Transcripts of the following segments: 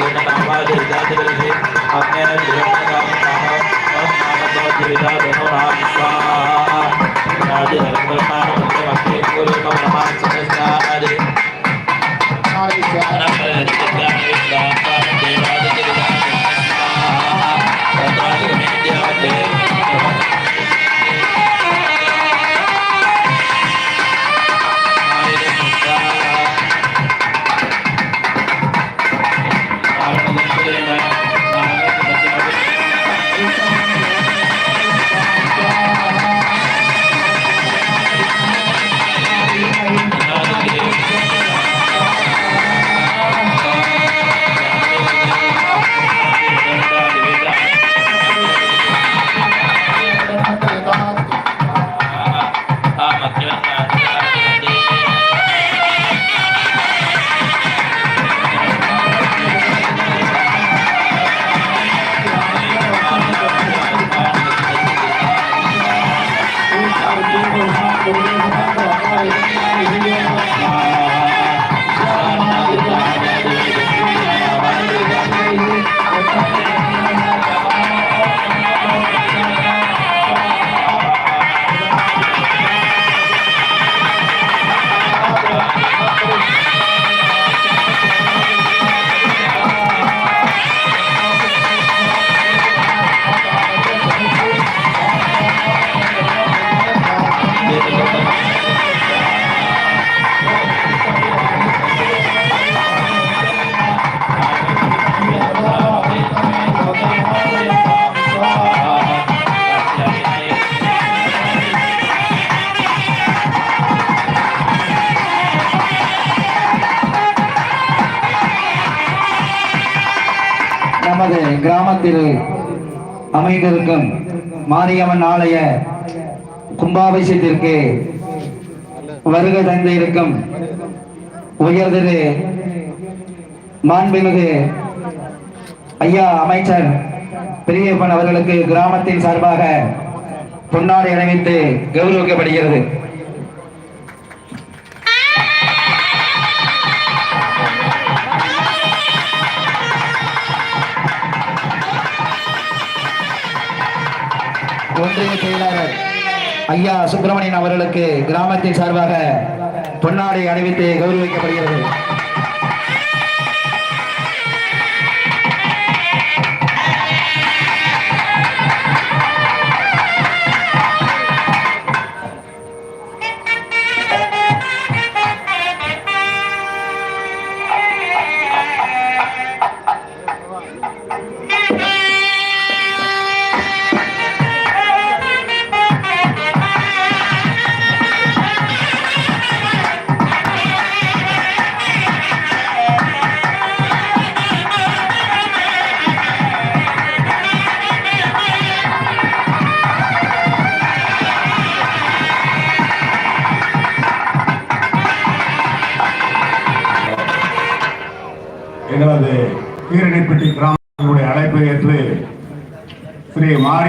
na mga bagay. நமது கிராமத்தில் அமைந்திருக்கும் மாரியம்மன் ஆலய கும்பாபிஷேகத்திற்கு வருகை தந்திருக்கும் உயர்திரு மாண்புமிகு ஐயா அமைச்சர் பெரியப்பன் அவர்களுக்கு கிராமத்தின் சார்பாக பொன்னாடை அணிவித்து கௌரவிக்கப்படுகிறது. ஒன்றிய செயலாளர் ஐயா சுப்பிரமணியன் அவர்களுக்கு கிராமத்தின் சார்பாக பொன்னாடை அணிவித்து கௌரவிக்கப்படுகிறது.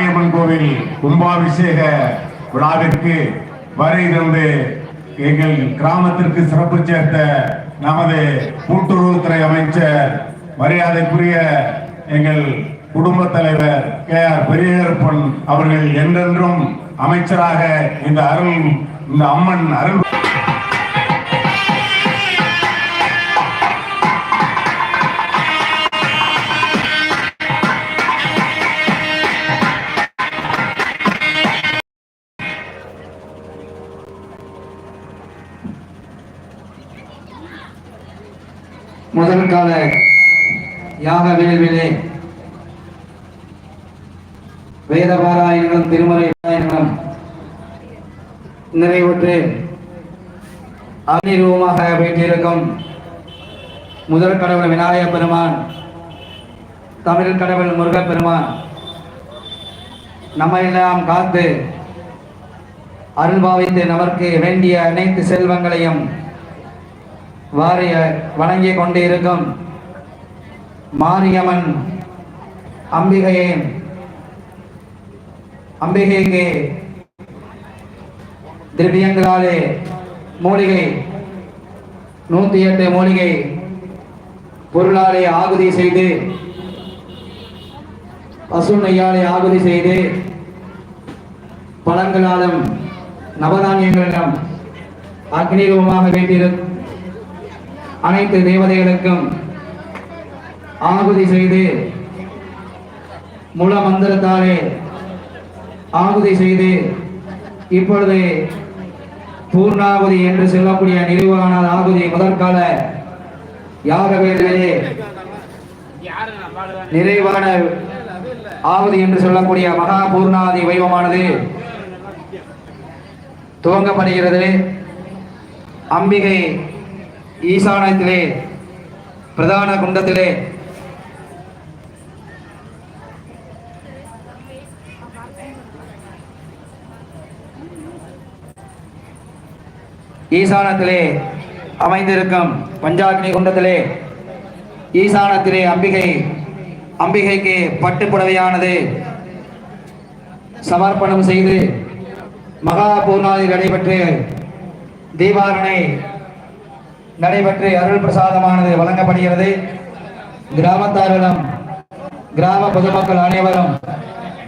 மாரியம்மன் கோவில் கும்பாபிஷேக விழாவிற்கு வருகை தந்து எங்கள் கிராமத்திற்கு சிறப்பு சேர்த்த நமது கூட்டுறவுத்துறை அமைச்சர் மரியாதைக்குரிய எங்கள் குடும்ப தலைவர் கே ஆர் பெரியகருப்பன் அவர்கள் என்றென்றும் அமைச்சராக இந்த அருள் இந்த அம்மன் அருள் முதல் கால யாக வேள்விலே வேத பாராயணங்களும் திருமறை பாராயணங்களும் நிறைவுற்று அக்னிரூபமாக வீட்டிருக்கும் முதல் கடவுள் விநாயகப் பெருமான் தமிழ் கடவுள் முருகப்பெருமான் நம்மையெல்லாம் காத்து அருள்பாவித்து நமக்கு வேண்டிய அனைத்து செல்வங்களையும் வாரிய வணங்கிக் கொண்டிருக்கும் மாரியம்மன் அம்பிகையே அம்பிகைக்கு திரவியங்களாலே மூலிகை நூத்தி எட்டு மூலிகை பொருளாலே ஆகுதி செய்து பசு நெய்யாலே ஆகுதி செய்து பழங்களாலும் நவதானியங்களிடம் அக்னி ரூபமாக வேண்டியிருக்கும் அனைத்து தேவதைகளுக்கும் ஆகுதி செய்து முல மந்திரத்தாலே ஆகுதி செய்து இப்பொழுது பூர்ணாகுதி என்று சொல்லக்கூடிய நிறுவன ஆகுதி முதற்கால யாக வேலையிலே நிறைவான ஆகுதி என்று சொல்லக்கூடிய மகா பூர்ணாதி வைபவமானது துவங்கப்படுகிறது. அம்பிகை ஈசானத்திலே பிரதான குண்டத்திலே. ஈசானத்திலே அமைந்திருக்கும் பஞ்சாக்னி குண்டத்திலே ஈசானத்திலே அம்பிகை அம்பிகைக்கு பட்டு புடவையானது சமர்ப்பணம் செய்து மகா பூர்ணாதி நடைபெற்று தீபாரணை நடைபெற்று அருள் பிரசாதமானது வழங்கப்படுகிறது. கிராமத்தாரிடம் கிராம பொதுமக்கள் அனைவரும்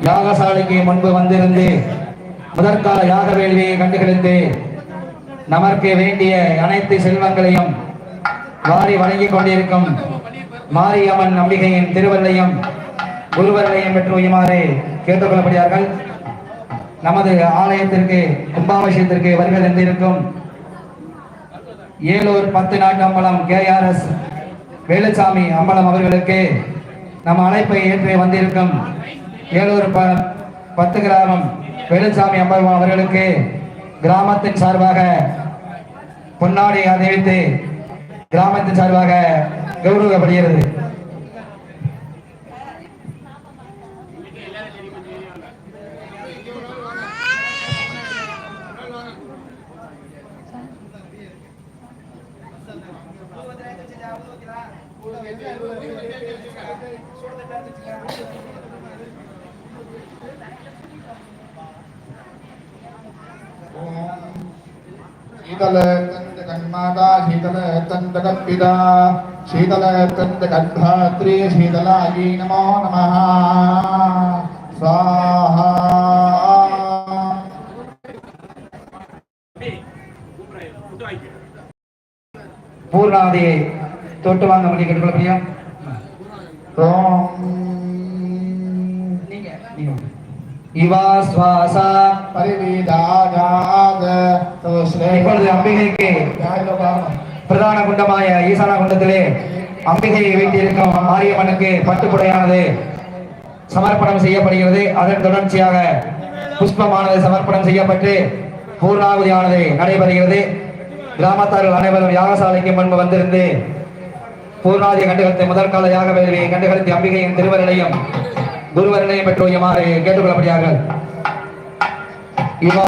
யாகசாலைக்கு முன்பு வந்திருந்து முதற்கால யாக வேள்வியை கண்டுகளித்து நமக்கு வேண்டிய அனைத்து செல்வங்களையும் வாரி வழங்கிக் கொண்டிருக்கும் மாரியம்மன் நம்பிக்கையின் திருவல்லையும் குருவர்களையும் பெற்று உயுமாறு கேட்டுக்கொள்ளப்படுகிறார்கள் நமது ஆலயத்திற்கு கும்பாபிஷேகத்திற்கு வருகை தந்திருக்கும் ஏலூர் பத்து நாட்டு அம்பலம் கேஆர்எஸ் வேலுசாமி அம்பலம் அவர்களுக்கு நம் அழைப்பை ஏற்றி வந்திருக்கும் ஏலூர் ப பத்து கிராமம் வேலுசாமி அம்பலம் அவர்களுக்கு கிராமத்தின் சார்பாக பொன்னாடி அறிவித்து கிராமத்தின் சார்பாக கௌரவப்படுகிறது. शीतलतन्दकन्माता शीतलतन्दकन्पिता शीतलतन्दकन्धात्री शीतलायै नमो नमः स्वाहा पूर्णादे தொட்டு வாங்க மணி கட்டுக்குள்ள முடியும் இவா சுவாசா அம்பிகைக்கு பிரதான குண்டமாய ஈசான குண்டத்திலே அம்பிகையை வைத்திருக்கும் ஆரியமனுக்கு பட்டுப்புடையானது சமர்ப்பணம் செய்யப்படுகிறது. அதன் தொடர்ச்சியாக புஷ்பமானது சமர்ப்பணம் செய்யப்பட்டு பூர்ணாவதியானது நடைபெறுகிறது. கிராமத்தார்கள் அனைவரும் யாகசாலைக்கு முன்பு வந்திருந்து பூர்ணாதி கண்டுகளித்த முதற்கால யாக வேள்வியை கண்டுகளித்த அம்பிகையின் திருவரணையும் குருவரணையும் பெற்று வையுமாறு கேட்டுக்கொள்ளப்படுகிறார்கள். இவா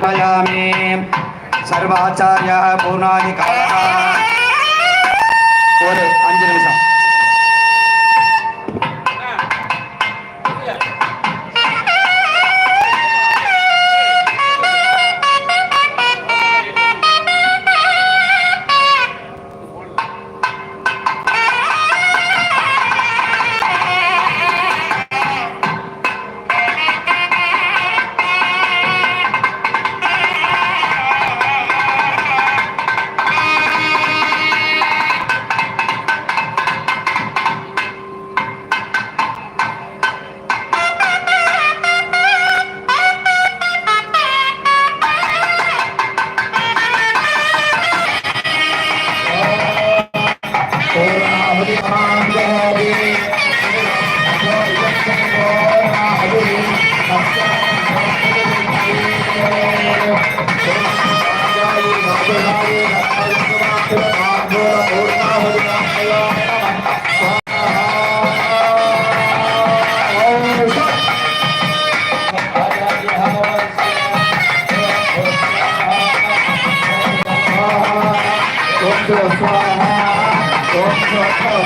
समर्पयामि। सर्वाचार्यः पुनादिकाः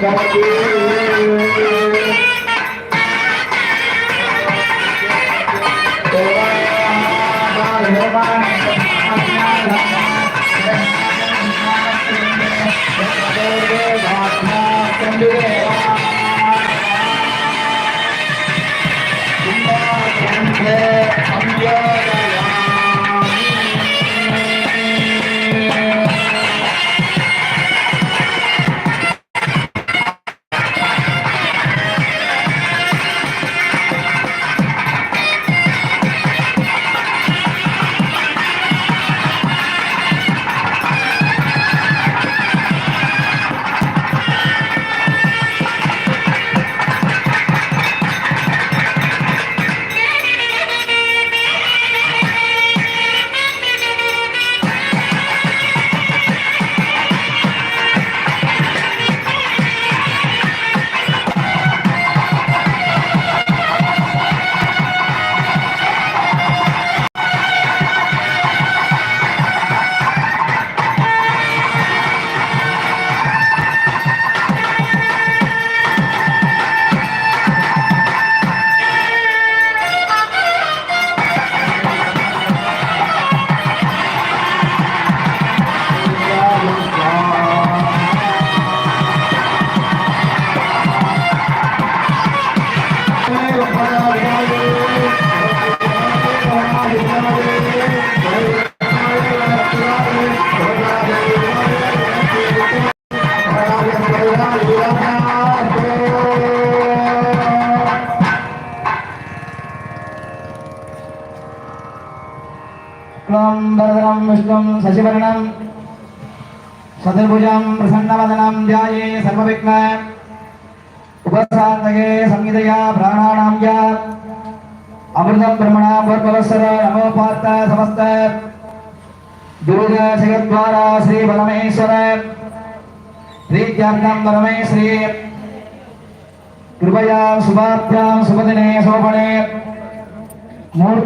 Bye. वरदनं विष्णुं शशिवर्णं चतुर्भुजं प्रसन्नवदनं ध्याये सर्वविघ्न उपशान्तये संहितया प्राणानां च अमृतं ब्रह्मणा भूर्भवस्सर नमो पार्थ समस्त दुर्गा जगद्वारा श्री परमेश्वर प्रीत्यार्थं परमे श्री कृपया शुभाभ्यां शुभदिने शोभने मूर्ति